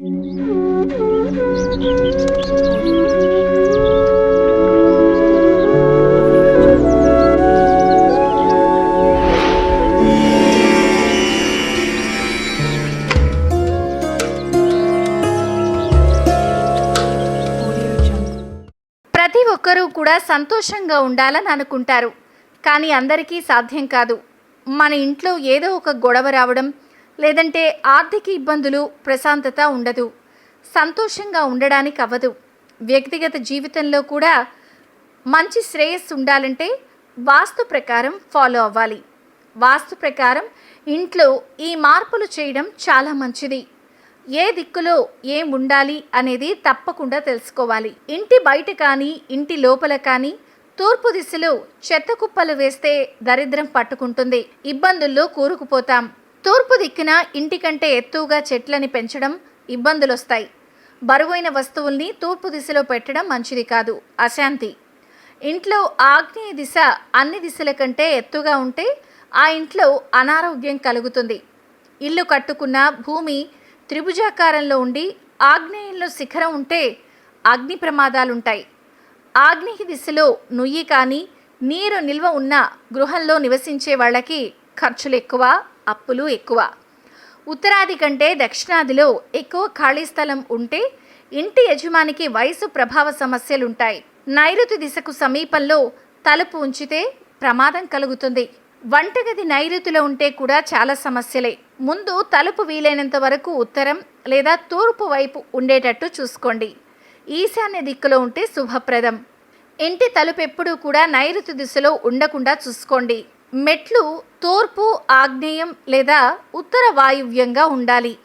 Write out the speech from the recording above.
ప్రతి ఒక్కరూ కూడా సంతోషంగా ఉండాలని అనుకుంటారు. కానీ అందరికీ సాధ్యం కాదు. మన ఇంట్లో ఏదో ఒక గొడవ రావడం లేదంటే ఆర్థిక ఇబ్బందులు ప్రశాంతత ఉండదు. సంతోషంగా ఉండడానికి అవ్వదు వ్యక్తిగత జీవితంలో కూడా మంచి శ్రేయస్సు ఉండాలంటే వాస్తు ప్రకారం ఫాలో అవ్వాలి. వాస్తు ప్రకారం ఇంట్లో ఈ మార్పులు చేయడం చాలా మంచిది. ఏ దిక్కులో ఏం ఉండాలి అనేది తప్పకుండా తెలుసుకోవాలి. ఇంటి బయట కానీ ఇంటి లోపల కానీ తూర్పు దిశలో చెత్త కుప్పలు వేస్తే దరిద్రం పట్టుకుంటుంది. ఇబ్బందుల్లో కూరుకుపోతాం. తూర్పు దిక్కున ఇంటికంటే ఎత్తుగా చెట్లని పెంచడం ఇబ్బందులొస్తాయి. బరువైన వస్తువుల్ని తూర్పు దిశలో పెట్టడం మంచిది కాదు. అశాంతి. ఇంట్లో ఆగ్నేయ దిశ అన్ని దిశల కంటే ఎత్తుగా ఉంటే ఆ ఇంట్లో అనారోగ్యం కలుగుతుంది. ఇల్లు కట్టుకున్న భూమి త్రిభుజాకారంలో ఉండి ఆగ్నేయంలో శిఖరం ఉంటే అగ్ని ప్రమాదాలుంటాయి. ఆగ్నేయ దిశలో నుయ్యి కానీ నీరు నిల్వ ఉన్న గృహంలో నివసించే వాళ్ళకి ఖర్చులు ఎక్కువ అప్పులు ఎక్కువ. ఉత్తరాది కంటే దక్షిణాదిలో ఎక్కువ ఖాళీ స్థలం ఉంటే ఇంటి యజమానికి వయసు ప్రభావ సమస్యలుంటాయి. నైరుతి దిశకు సమీపంలో తలుపు ఉంచితే ప్రమాదం కలుగుతుంది. వంటగది నైరుతిలో ఉంటే కూడా చాలా సమస్యలే. ముందు తలుపు వీలైనంత వరకు ఉత్తరం లేదా తూర్పు వైపు ఉండేటట్టు చూసుకోండి. ఈశాన్య దిక్కులో ఉంటే శుభప్రదం. ఇంటి తలుపు ఎప్పుడూ కూడా నైరుతి దిశలో ఉండకుండా చూసుకోండి. మెట్లు తూర్పు ఆగ్నేయం లేదా ఉత్తర వాయువ్యంగా ఉండాలి.